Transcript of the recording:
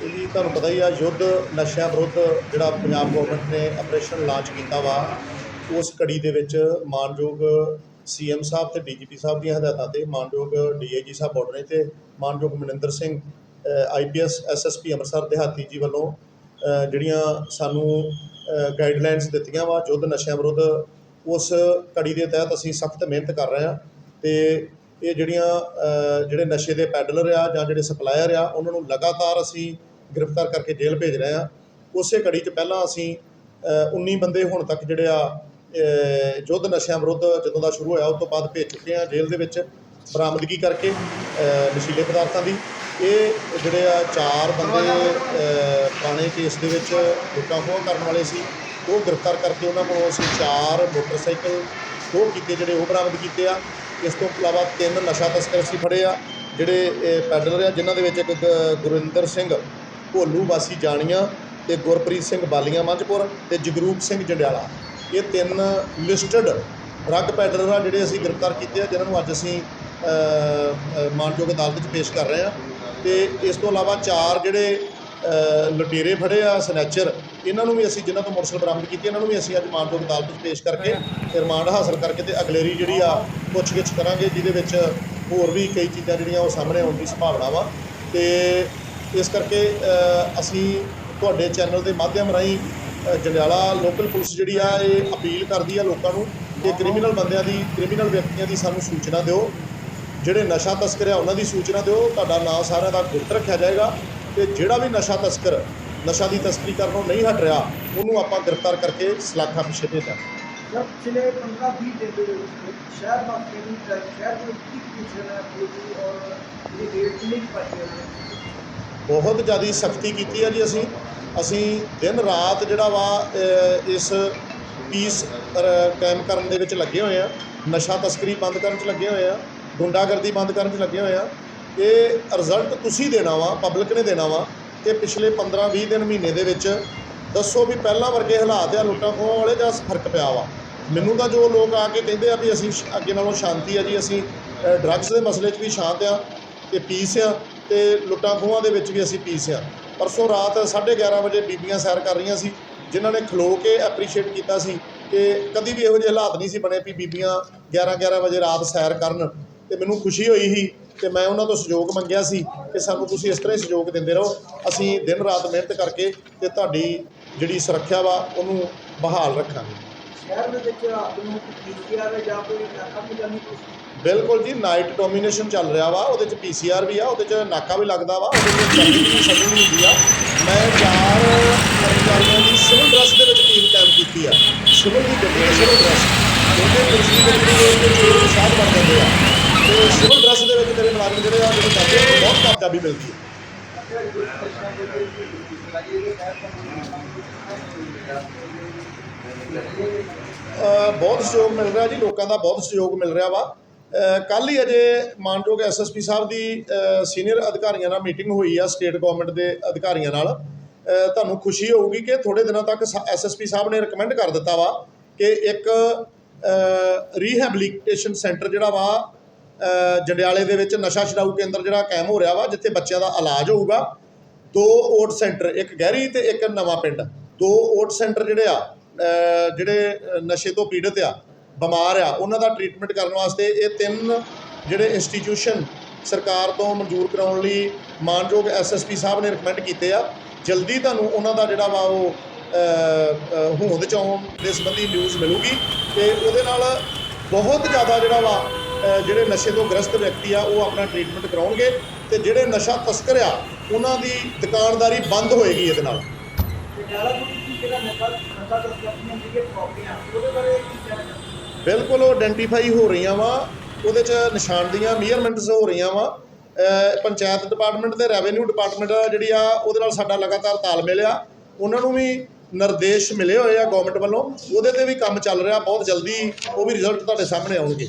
ਇਹਦੀ ਤੁਹਾਨੂੰ ਪਤਾ ਹੀ ਆ, ਯੁੱਧ ਨਸ਼ਿਆਂ ਵਿਰੁੱਧ ਜਿਹੜਾ ਪੰਜਾਬ ਗਵਰਨਮੈਂਟ ਨੇ ਆਪਰੇਸ਼ਨ ਲਾਂਚ ਕੀਤਾ ਵਾ, ਉਸ ਕੜੀ ਦੇ ਵਿੱਚ ਮਾਨਯੋਗ ਸੀਐਮ ਸਾਹਿਬ ਤੇ ਡੀਜੀਪੀ ਸਾਹਿਬ ਦੀਆਂ ਹਦਾਇਤਾਂ ਤੇ ਮਾਨਯੋਗ ਡੀਏਜੀ ਸਾਹਿਬ ਬਾਰਡਰ ਨੇ ਤੇ ਮਾਨਯੋਗ ਮਨਿੰਦਰ ਸਿੰਘ ਆਈਪੀਐਸ ਐਸਐਸਪੀ ਅੰਮ੍ਰਿਤਸਰ ਦਿਹਾਤੀ ਜੀ ਵੱਲੋਂ ਜਿਹੜੀਆਂ ਸਾਨੂੰ ਗਾਈਡਲਾਈਨਸ ਦਿੱਤੀਆਂ ਵਾ ਯੁੱਧ ਨਸ਼ਿਆਂ ਵਿਰੁੱਧ, ਉਸ ਕੜੀ ਦੇ ਤਹਿਤ ਅਸੀਂ ਸਖਤ ਮਿਹਨਤ ਕਰ ਰਹੇ ਹਾਂ ਤੇ ਇਹ ਜਿਹੜੀਆਂ ਜਿਹੜੇ ਨਸ਼ੇ ਦੇ ਪੈਡਲਰ ਆ ਜਾਂ ਜਿਹੜੇ ਸਪਲਾਇਰ ਆ ਉਹਨਾਂ ਨੂੰ ਲਗਾਤਾਰ ਅਸੀਂ ਗ੍ਰਿਫਤਾਰ ਕਰਕੇ ਜੇਲ੍ਹ ਭੇਜ ਰਹੇ ਆ। ਉਸੇ ਕੜੀ 'ਚ ਪਹਿਲਾਂ ਅਸੀਂ ਅ, 19 ਬੰਦੇ ਹੁਣ ਤੱਕ ਜਿਹੜੇ ਆ ਯੁੱਧ ਨਸ਼ਿਆਂ ਵਿਰੁੱਧ ਜਦੋਂ ਦਾ ਸ਼ੁਰੂ ਹੋਇਆ ਉਸ ਤੋਂ ਬਾਅਦ ਭੇਜ ਚੁੱਕੇ ਆ ਜੇਲ੍ਹ ਦੇ ਵਿੱਚ ਬਰਾਮਦਗੀ ਕਰਕੇ ਨਸ਼ੀਲੇ ਪਦਾਰਥਾਂ ਦੀ। ਇਹ ਜਿਹੜੇ ਆ ਚਾਰ ਬੰਦੇ ਅ, ਪੁਰਾਣੇ ਕੇਸ ਦੇ ਵਿੱਚ ਲੁੱਟਾਂ ਖੋਹ ਕਰਨ ਵਾਲੇ ਸੀ। ਉਹ ਗ੍ਰਿਫਤਾਰ ਕਰਕੇ ਉਹਨਾਂ ਕੋਲੋਂ ਅਸੀਂ ਚਾਰ ਮੋਟਰਸਾਈਕਲ ਖੋਹ ਕੀਤੇ ਜਿਹੜੇ ਉਹ ਬਰਾਮਦ ਕੀਤੇ ਆ। ਇਸ ਤੋਂ ਇਲਾਵਾ ਤਿੰਨ ਨਸ਼ਾ ਤਸਕਰ ਅਸੀਂ ਫੜੇ ਆ ਜਿਹੜੇ ਇਹ ਪੈਡਲਰ ਆ ਜਿਨ੍ਹਾਂ ਦੇ ਵਿੱਚ ਇੱਕ ਗ- ਗੁਰਿੰਦਰ ਸਿੰਘ ਭੋਲੂ ਵਾਸੀ ਜਾਣੀਆਂ ਤੇ ਗੁਰਪ੍ਰੀਤ ਸਿੰਘ ਬਾਲੀਆਂ ਮੰਝਪੁਰ ਤੇ ਜਗਰੂਪ ਸਿੰਘ ਜੰਡਿਆਲਾ। ਇਹ ਤਿੰਨ ਲਿਸਟਡ ਡਰੱਗ ਪੈਡਲਰ ਆ ਜਿਹੜੇ ਅਸੀਂ ਗ੍ਰਿਫਤਾਰ ਕੀਤੇ ਆ ਜਿਨ੍ਹਾਂ ਨੂੰ ਅੱਜ ਅਸੀਂ ਅ, ਮਾਨਯੋਗ ਅਦਾਲਤ 'ਚ ਪੇਸ਼ ਕਰ ਰਹੇ ਆ। ਤੇ ਇਸ ਤੋਂ ਇਲਾਵਾ ਚਾਰ ਜਿਹੜੇ ਲੁਟੇਰੇ ਫੜੇ ਆ ਸਨੈਚਰ ਇਹਨਾਂ ਨੂੰ ਵੀ ਅਸੀਂ ਜਿਨ੍ਹਾਂ ਤੋਂ ਮੋਟਰਸਾਈਕਲ ਬਰਾਮਦ ਕੀਤੇ ਇਹਨਾਂ ਨੂੰ ਵੀ ਅਸੀਂ ਅੱਜ ਮਾਨਯੋਗ ਅਦਾਲਤ 'ਚ ਪੇਸ਼ ਕਰਕੇ ਰਿਮਾਂਡ ਹਾਸਲ ਕਰਕੇ ਤੇ ਅਗਲੇਰੀ ਜਿਹੜੀ ਆ ਪੁੱਛਗਿੱਛ ਕਰਾਂਗੇ ਜਿਹਦੇ ਵਿੱਚ ਹੋਰ ਵੀ ਕਈ ਚੀਜ਼ਾਂ ਜਿਹੜੀਆਂ ਉਹ ਸਾਹਮਣੇ ਆਉਣ ਦੀ ਸੰਭਾਵਨਾ ਵਾ। ਤੇ ਇਸ ਕਰਕੇ ਅਸੀਂ ਤੁਹਾਡੇ ਚੈਨਲ ਦੇ ਮਾਧਿਅਮ ਰਾਹੀਂ ਅ, ਜੰਡਿਆਲਾ ਲੋਕਲ ਪੁਲਿਸ ਜਿਹੜੀ ਆ ਇਹ ਅਪੀਲ ਕਰਦੀ ਆ ਲੋਕਾਂ ਨੂੰ ਕਿ ਕ੍ਰਿਮੀਨਲ ਬੰਦਿਆਂ ਦੀ ਕ੍ਰਿਮੀਨਲ ਵਿਅਕਤੀਆਂ ਦੀ ਸਾਨੂੰ ਸੂਚਨਾ ਦਿਓ। ਜਿਹੜੇ ਨਸ਼ਾ ਤਸਕਰ ਆ ਉਹਨਾਂ ਦੀ ਸੂਚਨਾ ਦਿਓ। ਤੁਹਾਡਾ ਨਾਂ ਸਾਰਿਆਂ ਦਾ ਗੁਪਤ ਰੱਖਿਆ ਜਾਏਗਾ। ਤੇ ਜਿਹੜਾ ਵੀ ਨਸ਼ਾ ਤਸਕਰ ਨਸ਼ਾ ਦੀ ਤਸਕਰੀ ਕਰਨੋਂ ਨਹੀਂ ਹਟ ਰਿਹਾ ਉਹਨੂੰ ਆਪਾਂ ਗ੍ਰਿਫਤਾਰ ਕਰਕੇ ਸਲਾਖਾਂ ਪਿੱਛੇ ਭੇਜਾਂ ਦੇ ਵਿੱਚ ਬਹੁਤ ਜ਼ਿਆਦਾ ਸਖਤੀ ਕੀਤੀ ਹੈ ਜੀ ਅਸੀਂ। ਅਸੀਂ ਦਿਨ ਰਾਤ ਜਿਹੜਾ ਵਾ ਇਸ ਪੀਸ ਕਾਇਮ ਕਰਨ ਦੇ ਵਿੱਚ ਲੱਗੇ ਹੋਏ ਆ। ਨਸ਼ਾ ਤਸਕਰੀ ਬੰਦ ਕਰਨ 'ਚ ਲੱਗੇ ਹੋਏ ਆ। ਗੁੰਡਾਗਰਦੀ ਬੰਦ ਕਰਨ 'ਚ ਲੱਗੇ ਹੋਏ ਆ। ਇਹ ਰਿਜ਼ਲਟ ਤੁਸੀਂ ਦੇਣਾ ਵਾ ਪਬਲਿਕ ਨੇ ਦੇਣਾ ਵਾ ਕਿ ਪਿਛਲੇ 15-20 ਦਿਨ ਮਹੀਨੇ ਦੇ ਵਿੱਚ ਦੱਸੋ ਵੀ ਪਹਿਲਾਂ ਵਰਗੇ ਹਾਲਾਤ ਆ ਲੁੱਟਾਂ ਖੋਹਾਂ ਵਾਲੇ ਜਾਂ ਫ਼ਰਕ ਪਿਆ ਵਾ। ਮੈਨੂੰ ਤਾਂ ਜੋ ਲੋਕ ਆ ਕੇ ਕਹਿੰਦੇ ਆ ਵੀ ਅਸੀਂ ਸ਼- ਅੱਗੇ ਨਾਲੋਂ ਸ਼ਾਂਤੀ ਆ ਜੀ, ਅਸੀਂ ਡਰੱਗਸ ਦੇ ਮਸਲੇ 'ਚ ਵੀ ਸ਼ਾਂਤ ਆ ਤੇ ਪੀਸ ਆ ਤੇ ਲੁੱਟਾਂ ਖੋਹਾਂ ਦੇ ਵਿੱਚ ਵੀ ਅਸੀਂ ਪੀਸ ਆ। ਪਰਸੋਂ ਰਾਤ 11:30 ਵਜੇ ਬੀਬੀਆਂ ਸੈਰ ਕਰ ਰਹੀਆਂ ਸੀ, ਜਿਨ੍ਹਾਂ ਨੇ ਖਲੋ ਕੇ ਐਪਰੀਸ਼ੀਏਟ ਕੀਤਾ ਸੀ ਕਿ ਕਦੀ ਵੀ ਇਹੋ ਜਿਹੇ ਹਾਲਾਤ ਨਹੀਂ ਸੀ ਬਣੇ ਵੀ ਬੀਬੀਆਂ 11-11 ਵਜੇ ਰਾਤ ਸੈਰ ਕਰਨ ਤੇ ਮੈਨੂੰ ਖੁਸ਼ੀ ਹੋਈ ਸੀ ਤੇ ਮੈਂ ਉਹਨਾਂ ਤੋਂ ਸਹਿਯੋਗ ਮੰਗਿਆ ਸੀ ਕਿ ਸਾਨੂੰ ਤੁਸੀਂ ਇਸ ਤਰ੍ਹਾਂ ਹੀ ਸਹਿਯੋਗ ਦਿੰਦੇ ਰਹੋ। ਅਸੀਂ ਦਿਨ ਰਾਤ ਮਿਹਨਤ ਕਰਕੇ ਤੇ ਤੁਹਾਡੀ ਜਿਹੜੀ ਸੁਰੱਖਿਆ ਵਾ ਉਹਨੂੰ ਬਹਾਲ ਰੱਖਾਂਗੇ। ਸ਼ਹਿਰ ਦੇ ਵਿੱਚ ਰਾਤ ਨੂੰ ਪੀਸੀਆਰ ਜਾਂ ਕੋਈ ਨਾਕਾ ਵੀ ਕਰਨੀ ਤੁਸੀਂ ਬਿਲਕੁਲ ਜੀ ਨਾਈਟ ਡੋਮੀਨੇਸ਼ਨ ਚੱਲ ਰਿਹਾ ਵਾ ਉਹਦੇ ਚ ਪੀਸੀਆਰ ਵੀ ਆ ਉਹਦੇ ਚ ਨਾਕਾ ਵੀ ਲੱਗਦਾ ਵਾ ਉਹਦੇ ਚ ਚੈਕਿੰਗ ਹੁੰਦੀ ਆ। ਮੈਂ ਚਾਰ ਕਰਮਚਾਰੀਆਂ ਦੀ ਸਿਵਲ ਡਰੈਸ ਦੇ ਵਿੱਚ ਟੀਮ ਕਾਇਮ ਕੀਤੀ ਆ। ਸਿਵਲ ਦੀ ਗੱਡੀ ਸਿਵਲ ਡਰੈਸ। ਉਹਦੇ ਪੁਲਿਸ ਦੀ ਗੱਡੀ ਦੇ ਵਿੱਚ ਸ਼ਾਹ ਬਣ ਜਾਂਦੇ ਆ। ਤੇ ਸਿਵਲ ਦੇ ਵਿੱਚ ਮੇਰੇ ਮੁਲਾਜ਼ਮ ਜਿਹੜੇ ਆ ਜਿਹੜੇ ਜਾਂਦੇ ਆ ਬਹੁਤ ਕਾਮਯਾਬੀ ਮਿਲਦੀ ਹੈ। ਅ, ਬਹੁਤ ਸਹਿਯੋਗ ਮਿਲ ਰਿਹਾ ਜੀ ਲੋਕਾਂ ਦਾ ਬਹੁਤ ਸਹਿਯੋਗ ਮਿਲ ਰਿਹਾ ਵਾ। ਕੱਲ ਹੀ ਅਜੇ ਮਾਨਯੋਗ ਐਸਐਸਪੀ ਸਾਹਿਬ ਦੀ ਸੀਨੀਅਰ ਅਧਿਕਾਰੀਆਂ ਨਾਲ ਮੀਟਿੰਗ ਹੋਈ ਆ ਸਟੇਟ ਗਵਰਨਮੈਂਟ ਦੇ ਅਧਿਕਾਰੀਆਂ ਨਾਲ। ਅ, ਤੁਹਾਨੂੰ ਖੁਸ਼ੀ ਹੋਊਗੀ ਕਿ ਥੋੜੇ ਦਿਨਾਂ ਤੱਕ ਐਸਐਸਪੀ ਸਾਹਿਬ ਨੇ ਰეკਮੈਂਡ ਕਰ ਦਿੱਤਾ ਵਾ ਕਿ ਇੱਕ ਰੀਹੈਬਲੀਟੇਸ਼ਨ ਸੈਂਟਰ ਜਿਹੜਾ ਵਾ ਜੰਡਿਆਲੇ ਦੇ ਵਿੱਚ ਨਸ਼ਾ ਛਡਾਊ ਕੇਂਦਰ ਜਿਹੜਾ ਕਾਇਮ ਹੋ ਰਿਹਾ ਵਾ, ਜਿੱਥੇ ਬੱਚਿਆਂ ਦਾ ਇਲਾਜ ਹੋਊਗਾ, ਦੋ ਓਟ ਸੈਂਟਰ, ਇੱਕ ਗਹਿਰੀ ਤੇ ਇੱਕ ਨਵਾਂ ਪਿੰਡ। ਦੋ ਓਟ ਸੈਂਟਰ ਜਿਹੜੇ ਆ ਜਿਹੜੇ ਨਸ਼ੇ ਤੋਂ ਪੀੜਤ ਆ, ਬਿਮਾਰ ਆ, ਉਹਨਾਂ ਦਾ ਟ੍ਰੀਟਮੈਂਟ ਕਰਨ ਵਾਸਤੇ ਇਹ ਤਿੰਨ ਜਿਹੜੇ ਇੰਸਟੀਟਿਊਸ਼ਨ ਸਰਕਾਰ ਤੋਂ ਮਨਜ਼ੂਰ ਕਰਾਉਣ ਲਈ ਮਾਨਯੋਗ ਐਸਐਸਪੀ ਸਾਹਿਬ ਨੇ ਰეკਮੈਂਡ ਕੀਤੇ ਆ। ਜਲਦੀ ਤੁਹਾਨੂੰ ਉਹਨਾਂ ਦਾ ਜਿਹੜਾ ਵਾ ਉਹ ਹੋਂਦ ਚ ਆਉਣ ਦੇ ਸੰਬੰਧੀ ਨਿਊਜ਼ ਮਿਲੂਗੀ ਤੇ ਉਹਦੇ ਨਾਲ ਬਹੁਤ ਜ਼ਿਆਦਾ ਜਿਹੜਾ ਵਾ ਜਿਹੜੇ ਨਸ਼ੇ ਤੋਂ ਗ੍ਰਸਤ ਵਿਅਕਤੀ ਆ ਉਹ ਆਪਣਾ ਟ੍ਰੀਟਮੈਂਟ ਕਰਾਉਣਗੇ ਤੇ ਜਿਹੜੇ ਨਸ਼ਾ ਤਸਕਰ ਆ ਉਹਨਾਂ ਦੀ ਦੁਕਾਨਦਾਰੀ ਬੰਦ ਹੋਏਗੀ ਇਹਦੇ ਨਾਲ। ਬਿਲਕੁਲ ਉਹ ਆਇਡੈਂਟੀਫਾਈ ਹੋ ਰਹੀਆਂ ਵਾ ਉਹਦੇ ਚ ਨਿਸ਼ਾਨਦੀਆਂ ਮੀਅਰਮੈਂਟਸ ਹੋ ਰਹੀਆਂ ਵਾ। ਪੰਚਾਇਤ ਡਿਪਾਰਟਮੈਂਟ ਤੇ ਰੈਵਨਿਊ ਡਿਪਾਰਟਮੈਂਟ ਜਿਹੜੀ ਆ ਉਹਦੇ ਨਾਲ ਸਾਡਾ ਲਗਾਤਾਰ ਤਾਲਮੇਲ ਆ ਉਹਨਾਂ ਨੂੰ ਵੀ ਨਿਰਦੇਸ਼ ਮਿਲੇ ਹੋਏ ਆ ਗਵਰਨਮੈਂਟ ਵੱਲੋਂ। ਉਹਦੇ ਤੇ ਵੀ ਕੰਮ ਚੱਲ ਰਿਹਾ ਬਹੁਤ ਜਲਦੀ ਉਹ ਵੀ ਰਿਜ਼ਲਟ ਤੁਹਾਡੇ ਸਾਹਮਣੇ ਆਉਣਗੇ।